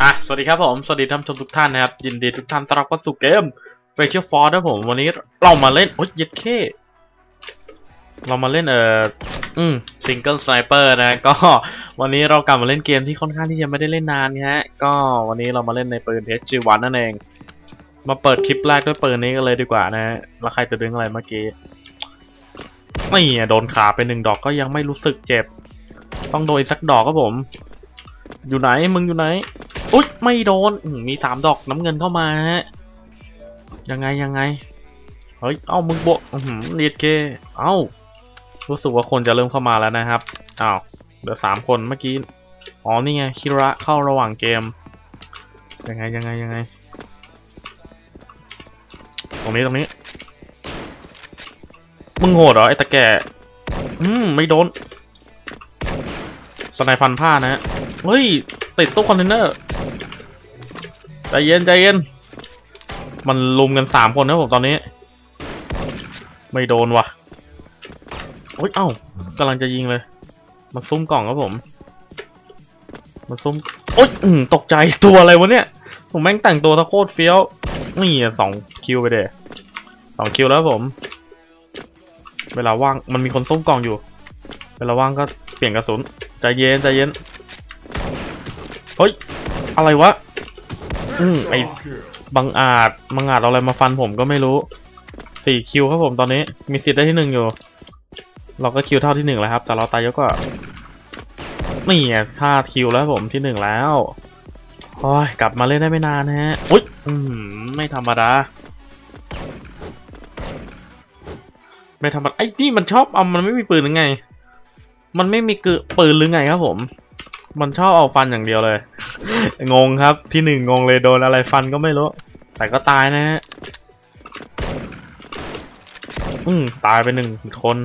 อะ สวัสดีครับผม สวัสดีท่านผู้ชมทุกท่านนะครับ ยินดีทุกท่านต้อนรับเข้าสู่เกม f r a t u r e Force นะผม วันนี้เรามาเล่น โอ๊ยเย็ดเคเรามาเล่นเอ่อ อืม Single Sniper นะ ก็วันนี้เรากลับมาเล่นเกมที่ค่อนข้างที่จะไม่ได้เล่นนานนะฮะ ก็วันนี้เรามาเล่นในปืน HG1 นั่นเอง มาเปิดคลิปแรกด้วยปืนนี้กันเลยดีกว่านะฮะ แล้วใครจะดึงอะไรเมื่อกี้นี่อะโดนขาไปหนึ่งดอกก็ยังไม่รู้สึกเจ็บ ต้องโดนอีกสักดอกครับผม อยู่ไหนมึงอยู่ไหนอุ๊ยไม่โดนมีสามดอกน้ำเงินเข้ามาฮะยังไงยังไงเฮ้ยเอ้ามึงบวกอือหือเรียดเกเอ้ารู้สึกว่าคนจะเริ่มเข้ามาแล้วนะครับอ้าวเหลือสามคนเมื่อกี้อ๋อนี่ไงคิระเข้าระหว่างเกมยังไงยังไงยังไง ตรงนี้ตรงนี้ มึงโหดเหรอไอ้ตะแก่อืมไม่โดนสไนฟันผ้านะฮะ เฮ้ยติดตู้คอนเทนเนอร์ใจเย็นใจเย็น มันลุมกันสามคนนะผมตอนนี้ ไม่โดนว่ะโอ้ยเอ้ากำลังจะยิงเลย มันซุ่มกล่องครับผม มันซุ่มโอ๊ยตกใจตัวอะไรวะเนี่ย ผมแม่งแต่งตัวตะโคตรเฟี้ยว นี่สองคิวไปเด้สองคิวแล้วผม เวลาว่างมันมีคนซุ่มกล่องอยู่ เวลาว่างก็เปลี่ยนกระสุนใจเย็นใจเย็น เฮ้ย อะไรวะ อืมไอบังอาจบังอาจเอาอะไรมาฟันผมก็ไม่รู้สี่คิวครับผมตอนนี้ มีสิทธิ์ได้ที่หนึ่งอยู่ เราก็คิวเท่าที่หนึ่งแล้วครับ แต่เราตายเยอะกว่านี่ไงค่าคิวแล้วผมที่หนึ่งแล้วโอ้ยกลับมาเล่นได้ไม่นานฮะอุ๊ยอืมไม่ธรรมดา ไม่ธรรมดาไอ้นี่มันชอบเอามันไม่มีปืนหรือไง มันไม่มีปืนหรือไงครับผม มันชอบเอาฟันอย่างเดียวเลย งงครับที่หนึ่งงงเลยโดนอะไรฟันก็ไม่รู้ แต่ก็ตายนะฮะอืมตายไปหนึ่งคน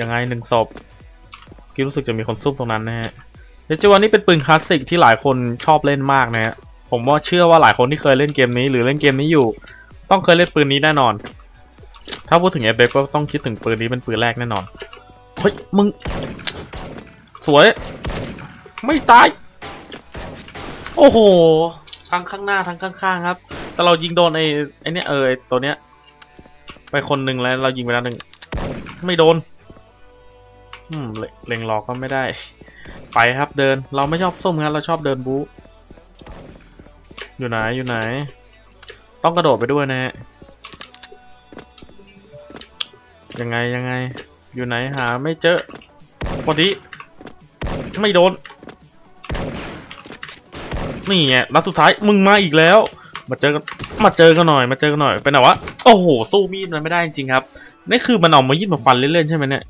ยังไงหนึ่งศพคิดรู้สึกจะมีคนซุ่มตรงนั้นนะฮะเดจิวันนี่เป็นปืนคลาสสิกที่หลายคนชอบเล่นมากนะฮะผมว่าเชื่อว่าหลายคนที่เคยเล่นเกมนี้ หรือเล่นเกมนี้อยู่ ต้องเคยเล่นปืนนี้แน่นอน ถ้าพูดถึงเอฟเก็ต้องคิดถึงปืนนี้เป็นปืนแรกแน่นอนเฮ้ยมึง สวย ไม่ตาย โอ้โห ทั้งข้างหน้าทั้งข้างๆครับ แต่เรายิงโดนไอ้ไอ้นี้ยเออตัวเนี้ย ไปคนหนึ่งแล้วเรายิงไปแล้วหนึ่ง ไม่โดน อืมเล็เล็งรอกก็ไม่ได้ ไปครับเดิน เราไม่ชอบส้มครับเราชอบเดินบู๊อยู่ไหนอยู่ไหน ต้องกระโดดไปด้วยนะฮะยังไงยังไง อยู่ไหนหาไม่เจอวันนี้ไม่โดน นี่ไงนัดสุดท้ายมึงมาอีกแล้ว มาเจอกันมาเจอกันหน่อย มาเจอกันหน่อยเป็นไงวะโอ้โหสู้มีดมันไม่ได้จริงครับนี่คือมันเอามายิดมาฟันเล่นๆใช่ไหมเนี่ย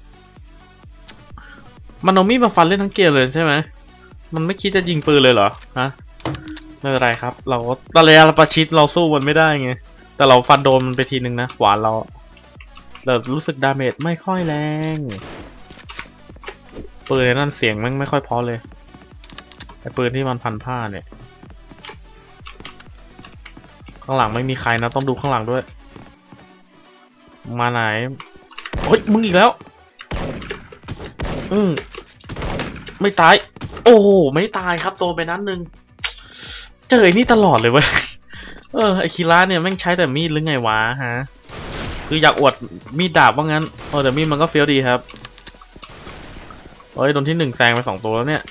มันเอามีดมาฟันเล่นทั้งเกมเลยใช่ไหมมันไม่คิดจะยิงปืนเลยเหรอฮะไม่เป็นไรครับ เราตะเลียประชิดเราสู้มันไม่ได้ไงแต่เราฟันโดนมันไปทีนึงนะหวานเราแต่รู้สึกดาเมจไม่ค่อยแรงปืนนั่นเสียงมันไม่ค่อยเพอเลยไอ้ปืนที่มันพันผ้าเนี่ย ข้างหลังไม่มีใครนะ ต้องดูข้างหลังด้วย มาไหนเฮ้ยมึงอีกแล้ว อืมไม่ตาย โอ้โห ไม่ตายครับโดนไปนั้นหนึ่งเจอไอ้นี่ตลอดเลยเว้ย เออ ไอคิระเนี่ยแม่งใช้แต่มีดหรือไงวะฮะ คืออยากอวดมีดดาบว่างั้นเออแต่มีดมันก็เฟี้ยวดีครับเฮ้ยโดนที่หนึ่งแซงไปสองตัวแล้วเนี่ย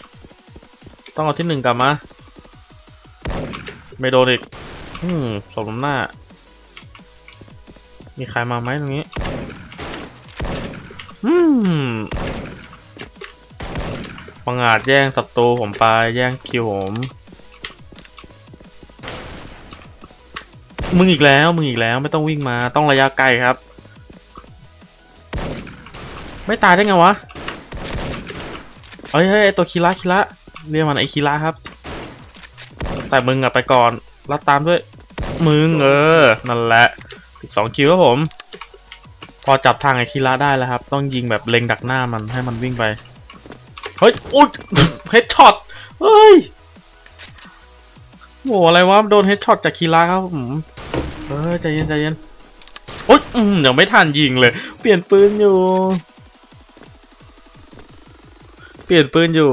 ต้องเอาที่หนึ่งกลับมา ไม่โดนอีก อืมสมน้ำหน้า มีใครมาไหมตรงนี้ อืมปังอาจแย่งศัตรูผมไป แย่งคิวผม มึงอีกแล้ว มึงอีกแล้ว ไม่ต้องวิ่งมา ต้องระยะไกลครับ ไม่ตายได้ไงวะ เฮ้ยเฮ้ยตัวคีระคีระเรียกมันไอคีระครับ แต่มึงอะไปก่อนแล้วตามด้วย มึงเออ นั่นแหละสองคิวครับผม พอจับทางไอ้คีระได้แล้วครับ ต้องยิงแบบเล็งดักหน้ามันให้มันวิ่งไป เฮ้ย อุ๊ยเฮดช็อต เฮ้ยโหอะไรวะ โดนเฮดช็อตจากคีระครับผมเออใจเย็นใจเย็นอุ๊ยอืมยังไม่ทันยิงเลย เปลี่ยนปืนอยู่ เปลี่ยนปืนอยู่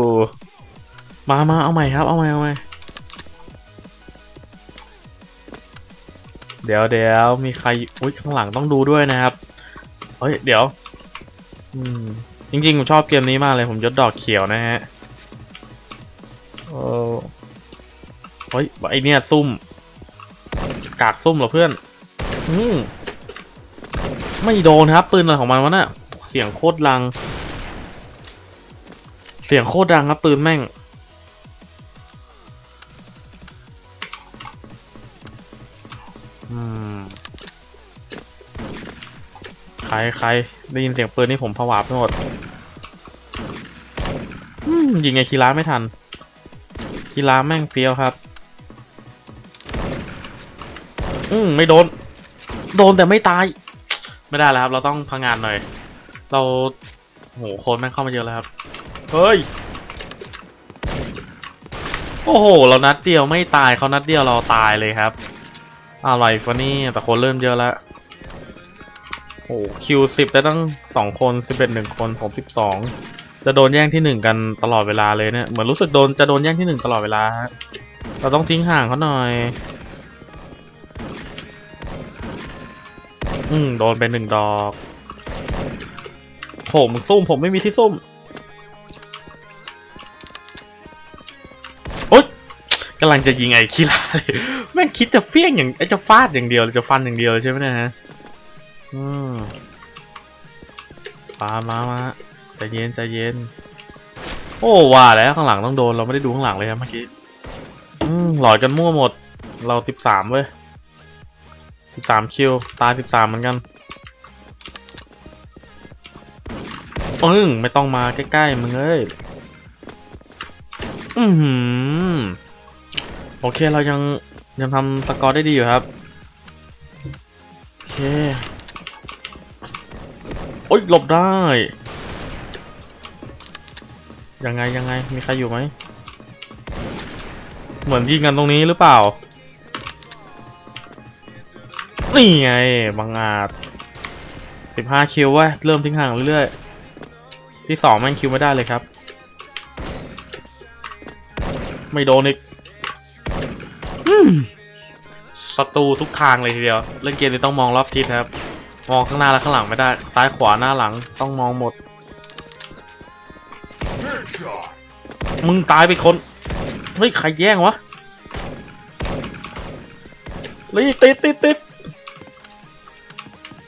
มามาเอาใหม่ครับ เอาใหม่เอาใหม่ เดี๋ยวเดี๋ยวมีใครอุ้ยข้างหลังต้องดูด้วยนะครับเฮ้ยเดี๋ยว อืม จริงๆผมชอบเกมนี้มากเลยผมยศดอกเขียวนะฮะเออเฮ้ยไอเนี่ยซุ่ม กากซุ่มเหรอเพื่อน อืมไม่โดนครับปืนอะไรของมันวะน่ะเสียงโคตรดัง เสียงโคตรดังครับปืนแม่ง ใครใครได้ยินเสียงปืนนี่ผมผวาไปหมดยิงไงคีราไม่ทันคีราแม่งเฟี้ยวครับ อืมไม่โดน โดนแต่ไม่ตาย ไม่ได้แล้วครับ เราต้องพังงานหน่อย เราโหโคนแม่งเข้ามาเยอะแล้วครับ เฮ้ย โอ้โห เรานัดเดียวไม่ตายเขานัดเดียวเราตายเลยครับ อะไรฟะนี่แต่คนเริ่มเยอะแล้ว อ้คิวสิบได้ตั้งสองคนสิบเอ็ดหนึ่งคนผมสิบสองจะโดนแย่งที่หนึ่งกันตลอดเวลาเลยเนี่ยเหมือนรู้สึกโดนจะโดนแย่งที่หนึ่งตลอดเวลาฮะเราต้องทิ้งห่างเขาหน่อย อืมโดนไปหนึ่งดอก ผมซุ่มผมไม่มีที่ซุ่มโอ๊ยกำลังจะยิงไอ้คีลาเลยแม่งคิดจะเฟี้ยงอย่างไอ้จะฟาดอย่างเดียวจะฟันอย่างเดียวใช่ไหมเนะฮะ อืมมามามาใจเย็นใจเย็น โอ้ว่าแล้วข้างหลังต้องโดน เราไม่ได้ดูข้างหลังเลยครับเมื่อกี้อืมหลอยกันมั่วหมด เราสิบสามเว้ยสิบสามคิว ตายสิบสามเหมือนกันปึ้งไม่ต้องมาใกล้ๆมึงเอ้ย อือหือโอเคเรายังยังทำสกอร์ได้ดีอยู่ครับ โอเค อ๊ยหลบได้ ยังไงยังไงมีใครอยู่ไหม เหมือนยิงกันตรงนี้หรือเปล่า นี่ไงบังอาจสิบห้าคิวเว้ยเริ่มทิ้งห่างเรื่อยๆ ที่สองแม่งคิวไม่ได้เลยครับ ไม่โดนอีกอืมศัตรูทุกทางเลยทีเดียว เล่นเกมนี้ต้องมองรอบทิศครับ มองข้างหน้าและข้างหลังไม่ได้ ซ้ายขวาหน้าหลังต้องมองหมด มึงตายไปคน เฮ้ย ใครแย่งวะลีติดติดติด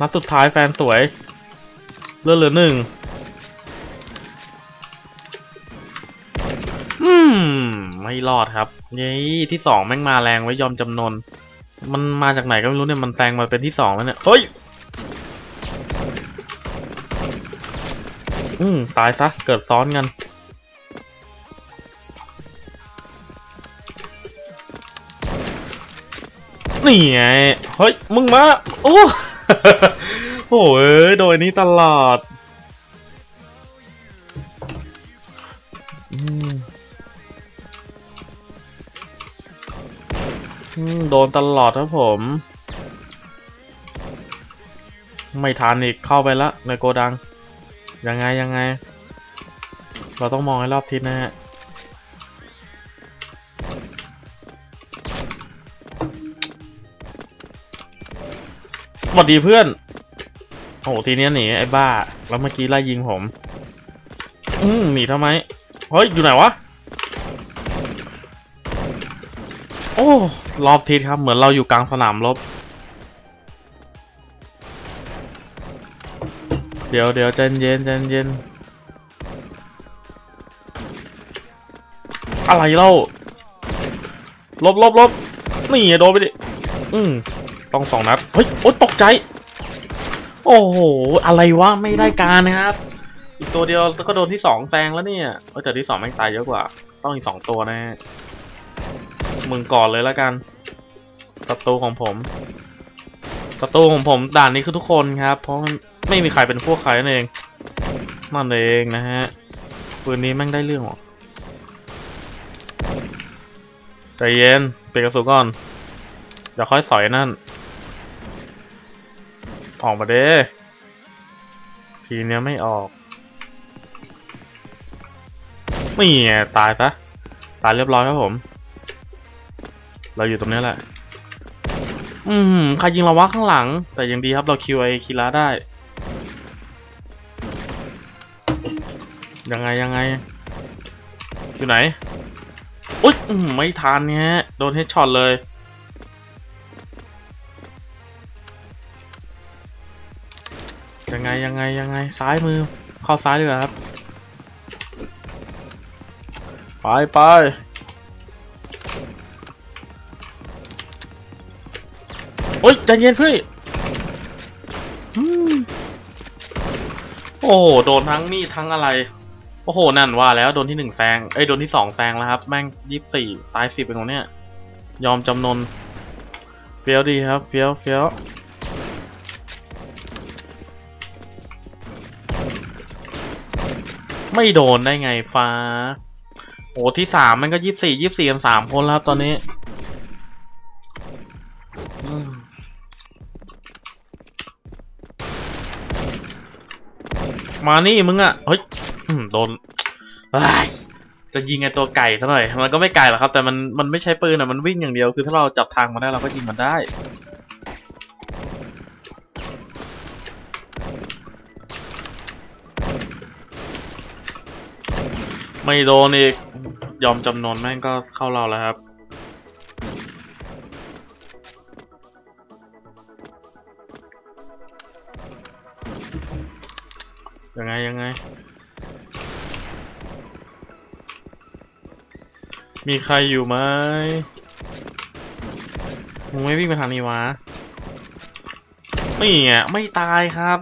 นัดสุดท้ายแฟนสวย เลือดเหลือหนึ่งอืม ไม่รอดครับนี่ที่สองแม่งมาแรงไว้ยอมจำนน มันมาจากไหนก็ไม่รู้เนี่ย มันแซงมาเป็นที่สองแล้วเนี่ย เฮ้ย อืมตายซะ เกิดซ้อนกัน นี่ไง เฮ้ย มึงมา โอ้โหเอ้โดยนี้ตลอดอืมโดนตลอดครับผม ไม่ทันอีกเข้าไปละในโกดัง ยังไงยังไง เราต้องมองให้รอบทิศนะฮะสวัสดีเพื่อน โอ้ทีนี้หนีไอ้บ้า แล้วเมื่อกี้ไล่ยิงผม อืมหนีทำไม เฮ้ย อยู่ไหนวะ โอ้ รอบทิศครับ เหมือนเราอยู่กลางสนามรบ ดี๋ยวเดี๋ยวใจเย็นใจเย็น อะไรเล่าลบลบลบนี่โดนไปดิ อืมต้องสองนัด เฮ้ย โอ๊ยตกใจ โอ้โห อะไรวะ ไม่ได้การนะครับ อีกตัวเดียวก็โดนที่สองแซงแล้วเนี่ยเออแต่ที่สองแม่งตายเยอะกว่า ต้องอีกสองตัวแนะมึงก่อนเลยแล้วกันศัตรูของผมศัตรูของผมด่านนี้คือทุกคนครับ เพราะ ไม่มีใครเป็นพวกใครนั่นเองนั่นเองนะฮะปืนนี้แม่งได้เรื่องหรอใจเย็นเปลี่ยนกระสุนก่อนเดี๋ยวค่อยสอยนั่น ออกมาเด้ทีเนี้ยไม่ออกไม่ไงตายซะ ตายเรียบร้อยครับผม เราอยู่ตรงนี้แหละ อืมใครยิงเราวะข้างหลัง แต่ยังดีครับเราคิวไอคิระได้ ยังไงยังไง อยู่ไหนอุ๊ยไม่ทันเนี่ยโดนเฮดช็อตเลยยังไงยังไงยังไงซ้ายมือเข้าซ้ายดีกว่าครับ ไปไปโอ๊ยใจเย็นเพื่อนโอ้โดนทั้งมีทั้งอะไร โอ้โห นั่นว่าแล้วโดนที่หนึ่งแซง เอ้ยโดนที่สองแซงแล้วครับ แม่งยี่สิบสี่ตายสิบเป็นของเนี้ย ยอมจำนน เฟี้ยวดีครับ เฟี้ยวเฟี้ยวไม่โดนได้ไงฟ้าโอ้ที่สามมันก็ยี่สิบสี่ยี่สิบสี่กันสามคนแล้วครับตอนนี้มานี่มึงอะเฮ้ย โดนจะยิงไอตัวไก่ซะหน่อยมันก็ไม่ไก่หรอกครับ แต่มันมันไม่ใช้ปืนอะมันวิ่งอย่างเดียวคือถ้าเราจับทางมันได้เราก็ยิงมันได้ไม่โดนอีก ยอมจำนวนแม่งก็เข้าเราแล้วครับ มีใครอยู่ไหมมึงไม่วิ่งไปทางนี้วะนี่ไงไม่ตายครับ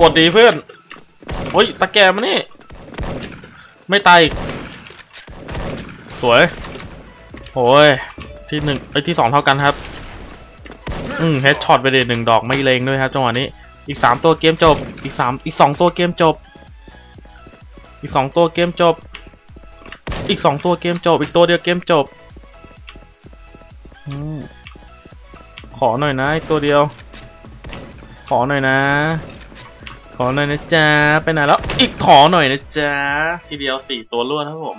กดดีเพื่อนโอ้ยตะแกมานี่ ไม่ตายสวยโอ้ยที่หนึ่งไอ้ที่สองเท่ากันครับ อืมเฮดช็อตไปเลยหนึ่งดอกไม่เลงด้วยครับจังหวะนี้ อีกสามตัวเกมจบ อีกสามอีกสองตัวเกมจบ อีกสองตัวเกมจบ อีกสองตัวเกมจบ อีกตัวเดียวเกมจบอขอหน่อยนะอีกตัวเดียว ขอหน่อยนะ ขอหน่อยนะจ๊ะไปไหนแล้ว อีกขอหน่อยนะจ๊ะทีเดียวสี่ตัวรวดครับผม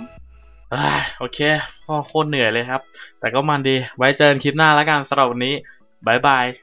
อโอเคพ่อโคตรเหนื่อยเลยครับ แต่ก็มันดี ไว้เจอกันคลิปหน้าแล้วกันสำหรับวันนี้ Bye bye.